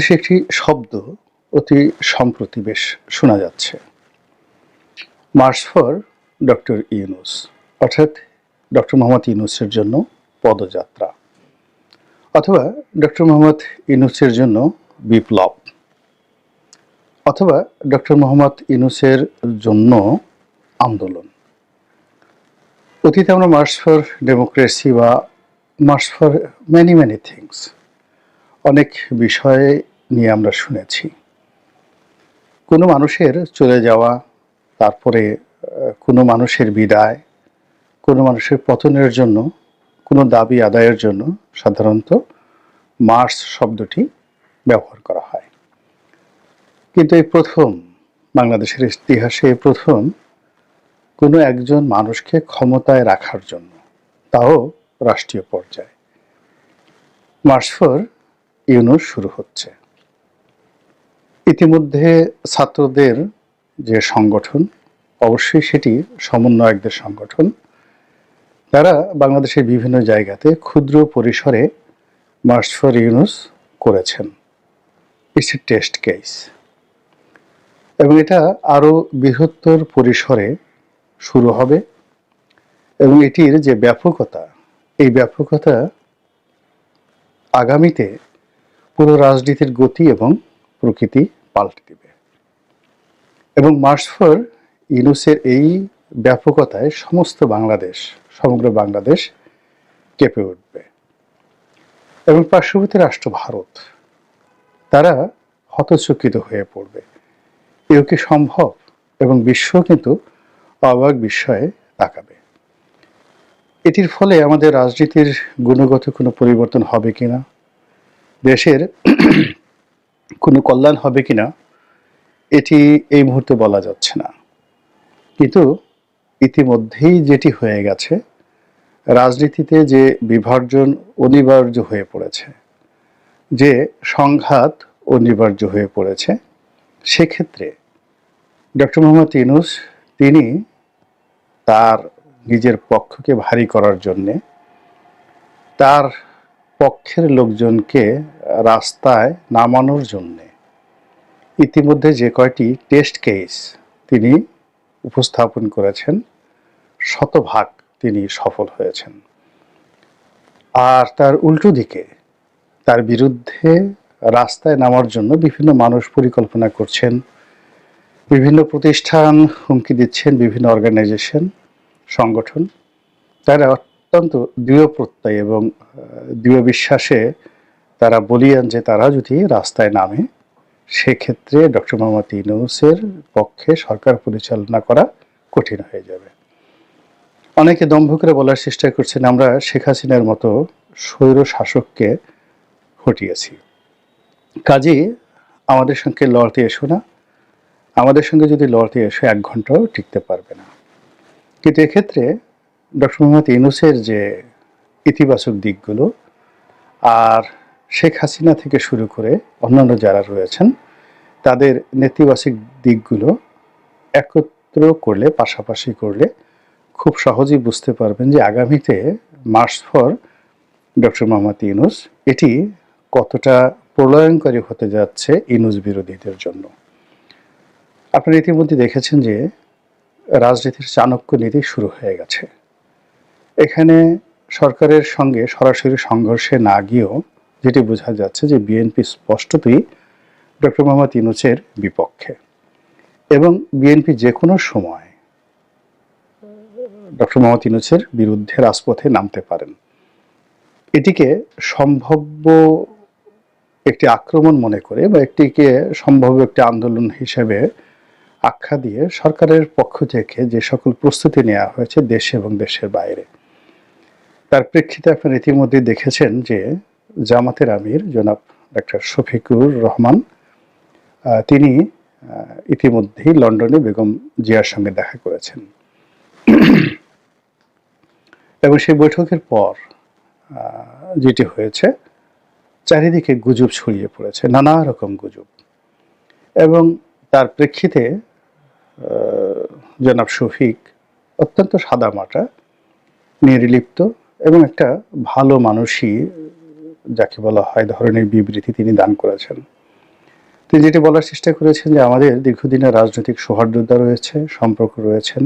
বাংলাদেশে একটি শব্দ অতি সম্প্রতি বেশ শোনা যাচ্ছে। মার্চ ফর ডক্টর ইউনুস অর্থাৎ ডক্টর মোহাম্মদ ইউনুসের জন্য পদযাত্রা, অথবা ডক্টর মোহাম্মদ ইউনুসের জন্য বিপ্লব, অথবা ডক্টর মোহাম্মদ ইউনুসের জন্য আন্দোলন। অতীতে আমরা মার্চ ফর ডেমোক্রেসি বা march for many many things অনেক বিষয়ে নিয়ে আমরা শুনেছি। কোনো মানুষের চলে যাওয়া, তারপরে কোনো মানুষের বিদায়, কোনো মানুষের পতনের জন্য, কোনো দাবি আদায়ের জন্য সাধারণত মার্স শব্দটি ব্যবহার করা হয়। কিন্তু এই প্রথম, বাংলাদেশের ইতিহাসে প্রথম কোনো একজন মানুষকে ক্ষমতায় রাখার জন্য, তাও রাষ্ট্রীয় পর্যায়ে। মার্চ ফর শুরু হচ্ছে। ইতিমধ্যে ছাত্রদের যে সংগঠন, অবশ্যই সেটি সমন্বয়কদের সংগঠন। তারা বাংলাদেশের বিভিন্ন জায়গাতে ক্ষুদ্র পরিসরে মার্চ ফর ইউনুস করেছেন। ইটস এ টেস্ট কেস এবং এটা আরও বৃহত্তর পরিসরে শুরু হবে। এবং এটির যে ব্যাপকতা, এই ব্যাপকতা আগামীতে পুরো রাজনীতির গতি এবং প্রকৃতি পাল্টে দিবে। এবং মার্চ ফর ইউনুসের এই ব্যাপকতায় সমস্ত বাংলাদেশ, সমগ্র বাংলাদেশ কেঁপে উঠবে। এবং পার্শ্ববর্তী রাষ্ট্র ভারত, তারা হতচকিত হয়ে পড়বে। এও কি সম্ভব? এবং বিশ্ব কিন্তু অবাক বিস্ময়ে তাকাবে। এটির ফলে আমাদের রাজনীতির গুণগত কোনো পরিবর্তন হবে কিনা? দেশের কোনো কল্যাণ হবে কিনা, এটি এই মুহূর্তে বলা যাচ্ছে না। কিন্তু ইতিমধ্যেই যেটি হয়ে গেছে, রাজনীতিতে যে বিভাজন অনিবার্য হয়ে পড়েছে, যে সংঘাত অনিবার্য হয়ে পড়েছে, সেক্ষেত্রে ডক্টর মোহাম্মদ ইউনুস, তিনি তার নিজের পক্ষকে ভারী করার জন্যে তার পক্ষের লোকজনকে রাস্তায় নামানোর জন্যে। ইতিমধ্যে যে কয়টি টেস্ট কেস তিনি উপস্থাপন করেছেন, শতভাগ তিনি সফল হয়েছেন। আর তার উল্টো দিকে, তার বিরুদ্ধে রাস্তায় নামার জন্য বিভিন্ন মানুষ পরিকল্পনা করছেন, বিভিন্ন প্রতিষ্ঠান হুমকি দিচ্ছেন, বিভিন্ন অর্গানাইজেশন, সংগঠন। তারা অত্যন্ত দৃঢ় প্রত্যয় এবং দৃঢ় বিশ্বাসে তারা বলিয়ান যে তারা যদি রাস্তায় নামে, সেক্ষেত্রে ডক্টর মোহাম্মদ ইউনুসের পক্ষে সরকার পরিচালনা করা কঠিন হয়ে যাবে। অনেকে দম্ভ করে বলার চেষ্টা করছেন, আমরা শেখ হাসিনার মতো স্বৈর শাসককে হটিয়েছি। কাজে আমাদের সঙ্গে লড়তে এসো না, আমাদের সঙ্গে যদি লড়তে এসো, এক ঘন্টাও টিকতে পারবে না। কিন্তু এক্ষেত্রে ডক্টর মোহাম্মদ ইউনুসের যে ইতিবাচক দিকগুলো আর শেখ হাসিনা থেকে শুরু করে অন্যান্য যারা রয়েছেন, তাদের নেতিবাচক দিকগুলো একত্র করলে, পাশাপাশি করলে খুব সহজেই বুঝতে পারবেন যে আগামীতে march for doctor Mohammad Yunus, এটি কতটা প্রলয়ঙ্করী হতে যাচ্ছে ইনুস বিরোধীদের জন্য। আপনারা ইতিমধ্যে দেখেছেন যে রাজনীতির চাণক্য নীতি শুরু হয়ে গেছে। এখানে সরকারের সঙ্গে সরাসরি সংঘর্ষে না গিয়েও যেটি বোঝা যাচ্ছে যে বিএনপি স্পষ্টতই ডক্টর মোহাম্মদ ইউনুসের বিপক্ষে। এবং বিএনপি যে কোনো সময় ডক্টর মোহাম্মদ ইউনুসের বিরুদ্ধে রাজপথে নামতে পারেন। এটিকে সম্ভাব্য একটি আক্রমণ মনে করে বা একটিকে সম্ভাব্য একটি আন্দোলন হিসেবে আখ্যা দিয়ে সরকারের পক্ষ থেকে যে সকল প্রস্তুতি নেওয়া হয়েছে দেশে এবং দেশের বাইরে। তার প্রেক্ষিতে আপনারা ইতিমধ্যে দেখেছেন যে জামাতের আমির জনাব ডাক্তার শফিকুর রহমান তিনি ইতিমধ্যেই লন্ডনে বেগম জিয়ার সঙ্গে দেখা করেছেন। এবং সেই বৈঠকের পর যেটি হয়েছে, চারিদিকে গুজব ছড়িয়ে পড়েছে, নানা রকম গুজব। এবং তার প্রেক্ষিতে জনাব শফিক অত্যন্ত সাদামাটা, নির্লিপ্ত এবং একটা ভালো মানুষই যাকে বলা হয় ধরনের বিবৃতি তিনি দান করেছেন। তিনি যেটি বলার চেষ্টা করেছেন যে আমাদের দীর্ঘদিনের রাজনৈতিক সৌহার্দ্যতা রয়েছে, সম্পর্ক রয়েছেন,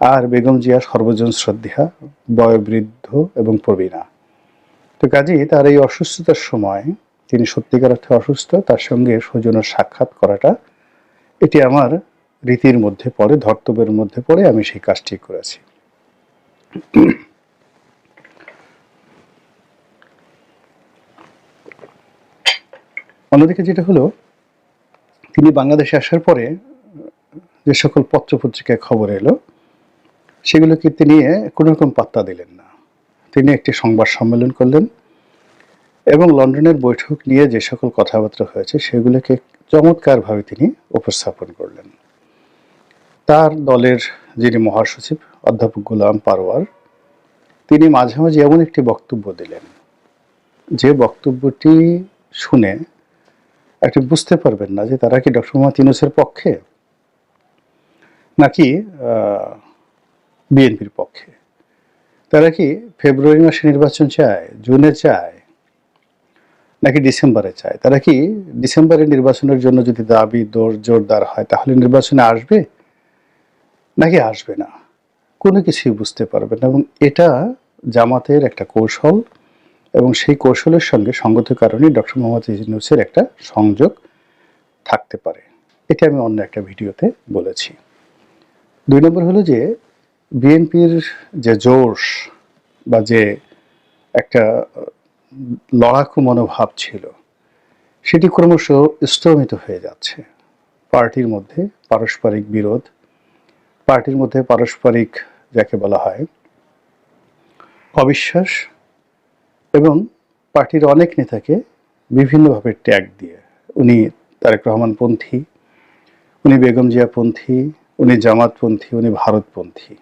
আর বেগম জিয়া সর্বজন শ্রদ্ধা বয়োবৃদ্ধ এবং প্রবীণা। তো কাজেই তার এই অসুস্থতার সময় তিনি সত্যিকার অর্থে অসুস্থ, তার সঙ্গে সৌজন্য সাক্ষাৎ করাটা এটি আমার রীতির মধ্যে পড়ে, ধর্তব্যের মধ্যে পড়ে আমি সেই কাজটি করেছি। অন্যদিকে যেটা হলো, তিনি বাংলাদেশে আসার পরে যে সকল পত্রপত্রিকায় খবর এলো, সেগুলোকে তিনি কোনো রকম পাত্তা দিলেন না। তিনি একটি সংবাদ সম্মেলন করলেন এবং লন্ডনের বৈঠক নিয়ে যে সকল কথাবার্তা হয়েছে, সেগুলোকে চমৎকারভাবে তিনি উপস্থাপন করলেন। তার দলের যিনি মহাসচিব, অধ্যাপক গোলাম পারওয়ার তিনি মাঝে মাঝে এমন একটি বক্তব্য দিলেন। যে বক্তব্যটি শুনে একটি বুঝতে পারবেন না যে তারা কি ডক্টর মোহাম্মদ ইউনুসের পক্ষে? নাকি বিএনপির পক্ষে? তারা কি ফেব্রুয়ারি মাসে নির্বাচন চায়, জুনে চায়, নাকি ডিসেম্বরে চায়? তারা কি ডিসেম্বরে নির্বাচনের জন্য যদি দাবি দোর জোরদার হয়, তাহলে নির্বাচনে আসবে? নাকি আসবে না? কোনো কিছুই বুঝতে পারবে না এবং এটা জামাতের একটা কৌশল। এবং সেই কৌশলের সঙ্গে সঙ্গত কারণে ডক্টর মোহাম্মদ ইউনুসের একটা সংযোগ থাকতে পারে। এটা আমি অন্য একটা ভিডিওতে বলেছি। দুই নম্বর হলো যে, বিএনপির যে জোশ বা যে একটা লড়াকু মনোভাব ছিল, সেটি ক্রমশ স্তমিত হয়ে যাচ্ছে। পার্টির মধ্যে পারস্পরিক বিরোধ, পার্টির মধ্যে পারস্পরিক, যাকে বলা হয়, অবিশ্বাস এবং পার্টির অনেক নেতাকে বিভিন্নভাবে ট্যাগ দিয়ে, উনি তারেক রহমানপন্থী, উনি বেগম জিয়াপন্থী, উনি জামাতপন্থী, উনি ভারতপন্থী,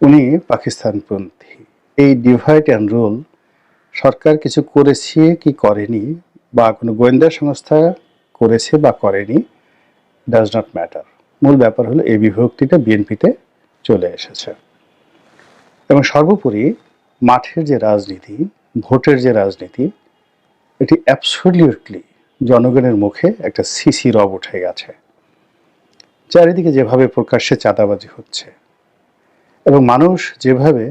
উনি পাকিস্তানপন্থী। এই ডিভাইড অ্যান্ড রুল সরকার কিছু করেছে কি করেনি বা কোনো গোয়েন্দা সংস্থা করেছে বা করেনি ডাজ নট ম্যাটার মূল ব্যাপার হলো এই বিভক্তিটা বিএনপিতে চলে এসেছে। এবং সর্বোপরি মাঠের যে রাজনীতি ভোটের যে রাজনীতি, এটি অ্যাবসলিউটলি জনগণের মুখে একটা সিসি রব উঠে গেছে। চারিদিকে যেভাবে প্রকাশ্যে চাঁদাবাজি হচ্ছে এবং মানুষ যেভাবে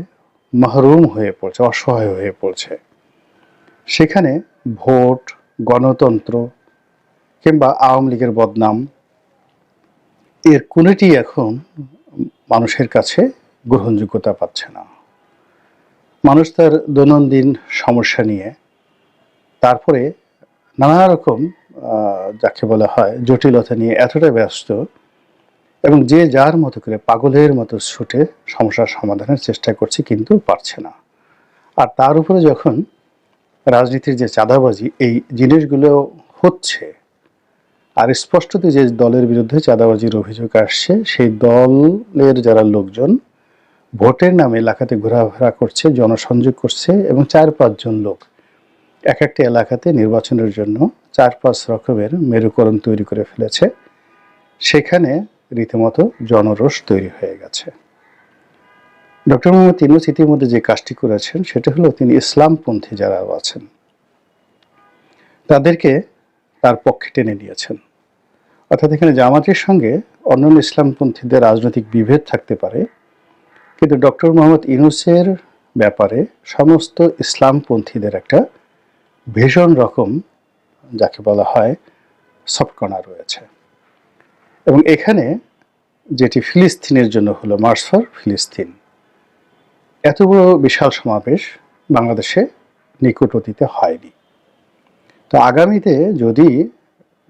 মাহরুম হয়ে পড়ছে, অসহায় হয়ে পড়ছে, সেখানে ভোট, গণতন্ত্র কিংবা আওয়ামী লীগের বদনাম, এর কোনোটি এখন মানুষের কাছে গ্রহণযোগ্যতা পাচ্ছে না। মানুষ তার দৈনন্দিন সমস্যা নিয়ে, তারপরে নানা রকম যাকে বলা হয় জটিলতা নিয়ে এতটা ব্যস্ত এবং যে যার মতো করে পাগলের মতো ছুটে সমস্যার সমাধানের চেষ্টা করছে কিন্তু পারছে না। আর তার উপরে যখন রাজনীতির যে চাঁদাবাজি, এই জিনিসগুলো হচ্ছে, আর স্পষ্টত যে দলের বিরুদ্ধে চাঁদাবাজির অভিযোগ আসছে, সেই দলের যারা লোকজন ভোটের নামে এলাকাতে ঘোরাফেরা করছে, জনসংযোগ করছে এবং চার পাঁচজন লোক। এক একটা এলাকাতে নির্বাচনের জন্য চার পাঁচ রকমের মেরুকরণ তৈরি করে ফেলেছে। সেখানে রীতিমতো জনরোষ তৈরি হয়ে গেছে। ডক্টর মোহাম্মদ ইনুস ইতিমধ্যে যে কাজটি করেছেন, সেটা হলো তিনি ইসলামপন্থী যারা আছেন, তাদেরকে তার পক্ষে টেনে নিয়েছেন। অর্থাৎ এখানে জামাতের সঙ্গে অন্যান্য ইসলামপন্থীদের রাজনৈতিক বিভেদ থাকতে পারে কিন্তু ডক্টর মোহাম্মদ ইউনুসের ব্যাপারে সমস্ত ইসলামপন্থীদের একটা ভীষণ রকম, যাকে বলা হয় সফটকণা রয়েছে। এবং এখানে যেটি ফিলিস্তিনের জন্য হলো মার্চ ফর ফিলিস্তিন এত বড় বিশাল সমাবেশ বাংলাদেশে নিকট অতীতে হয়নি। তো আগামীতে যদি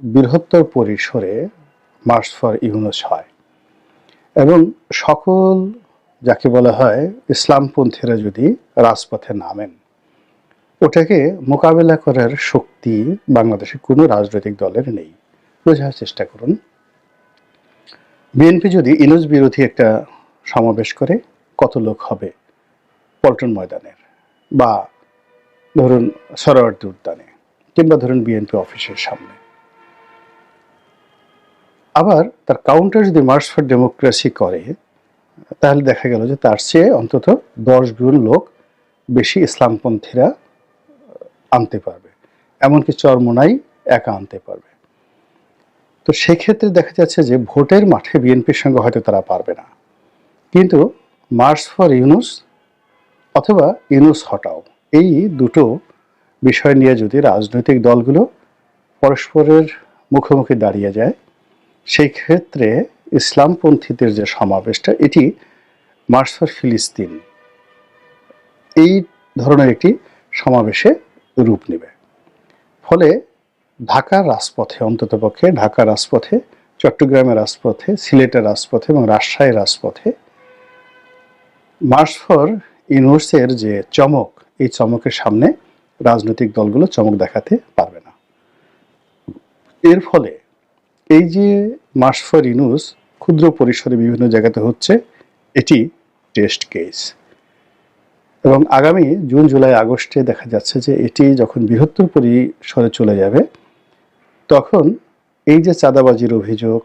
বৃহত্তর পরিসরে মার্চ ফর ইউনুস হয় এবং সকল যাকে বলা হয় ইসলামপন্থীরা যদি রাজপথে নামেন, ওটাকে মোকাবেলা করার শক্তি বাংলাদেশে কোনো রাজনৈতিক দলের নেই। বোঝার চেষ্টা করুন। বিএনপি যদি ইনুজ বিরোধী একটা সমাবেশ করে, কত লোক হবে পল্টন ময়দানের বা ধরুন সরোয়ার্দী উদ্যানে কিংবা ধরুন বিএনপি অফিসের সামনে? আবার তার কাউন্টার যদি মার্চ ফর ডেমোক্রেসি করে তাহলে দেখা গেল যে তার চেয়ে অন্তত দশ গুণ লোক বেশি ইসলামপন্থীরা আনতে পারবে। এমনকি চরমোনাই একা আনতে পারবে। তো সেক্ষেত্রে দেখা যাচ্ছে যে ভোটের মাঠে বিএনপির সঙ্গে হয়তো তারা পারবে না। কিন্তু মার্চ ফর ইউনুস অথবা ইউনুস হটাও, এই দুটো বিষয় নিয়ে যদি রাজনৈতিক দলগুলো পরস্পরের মুখোমুখি দাঁড়িয়ে যায়, সেই ক্ষেত্রে ইসলামপন্থীদের যে সমাবেশটা, এটি মার্চ ফর ফিলিস্তিন এই ধরনের একটি সমাবেশে রূপ নেবে। ফলে ঢাকার রাজপথে, অন্ততপক্ষে ঢাকার রাজপথে, চট্টগ্রামের রাজপথে, সিলেটের রাজপথে এবং রাজশাহীর রাজপথে মার্চ ফর ইউনিভার্সের যে চমক, এই চমকের সামনে রাজনৈতিক দলগুলো চমক দেখাতে পারবে না। এর ফলে এই যে মার্চ ফর ইউনুস ক্ষুদ্র পরিসরে বিভিন্ন জায়গাতে হচ্ছে এটি টেস্ট কেস এবং আগামী জুন, জুলাই, আগস্টে দেখা যাচ্ছে যে এটি যখন বৃহত্তর পরিসরে চলে যাবে, তখন এই যে চাঁদাবাজির অভিযোগ,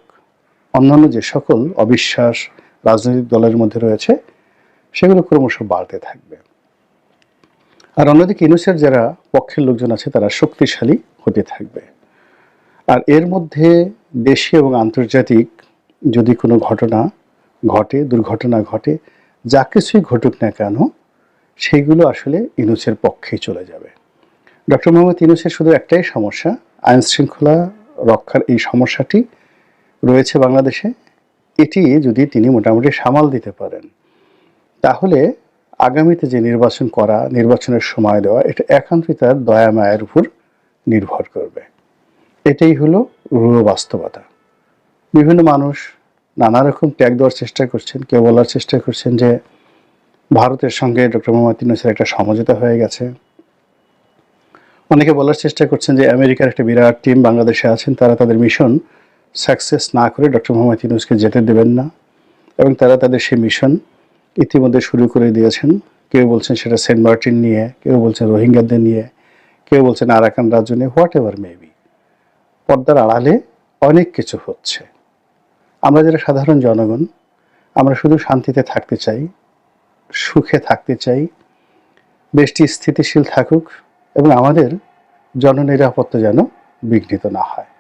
অন্যান্য যে সকল অবিশ্বাস রাজনৈতিক দলের মধ্যে রয়েছে, সেগুলো ক্রমশ বাড়তে থাকবে। আর অন্যদিকে ইনুসের যারা পক্ষের লোকজন আছে, তারা শক্তিশালী হতে থাকবে। আর এর মধ্যে দেশি এবং আন্তর্জাতিক যদি কোনো ঘটনা ঘটে, দুর্ঘটনা ঘটে, যা কিছুই ঘটুক না কেন সেইগুলো আসলে ইনুসের পক্ষেই চলে যাবে। ডক্টর মোহাম্মদ ইনুসের শুধু একটাই সমস্যা, আইন শৃঙ্খলা রক্ষার এই সমস্যাটি রয়েছে বাংলাদেশে। এটি যদি তিনি মোটামুটি সামাল দিতে পারেন, তাহলে আগামীতে যে নির্বাচন করা, নির্বাচনের সময় দেওয়া, এটা একান্তই তার দয়া, মায়ের উপর নির্ভর করবে। এটাই হলো রূঢ় বাস্তবতা। বিভিন্ন মানুষ নানা রকম ত্যাগ দেওয়ার চেষ্টা করছেন। কেউ বলার চেষ্টা করছেন যে ভারতের সঙ্গে ডক্টর মোহাম্মদ ইউনুসের একটা সমঝোতা হয়ে গেছে। অনেকে বলার চেষ্টা করছেন যে আমেরিকার একটা বিরাট টিম বাংলাদেশে আছেন, তারা তাদের মিশন সাকসেস না করে ডক্টর মোহাম্মদ ইউনুসকে যেতে দেবেন না। এবং তারা তাদের সেই মিশন ইতিমধ্যে শুরু করে দিয়েছেন। কেউ বলছেন সেটা সেন্ট মার্টিন নিয়ে, কেউ বলছেন রোহিঙ্গাদের নিয়ে, কেউ বলছেন আরাকান রাজ্য নিয়ে, হোয়াট এভার মেবি পর্দার আড়ালে অনেক কিছু হচ্ছে। আমরা যারা সাধারণ জনগণ, আমরা শুধু শান্তিতে থাকতে চাই, সুখে থাকতে চাই বেশটি স্থিতিশীল থাকুক এবং আমাদের জননিরাপত্তা যেন বিঘ্নিত না হয়।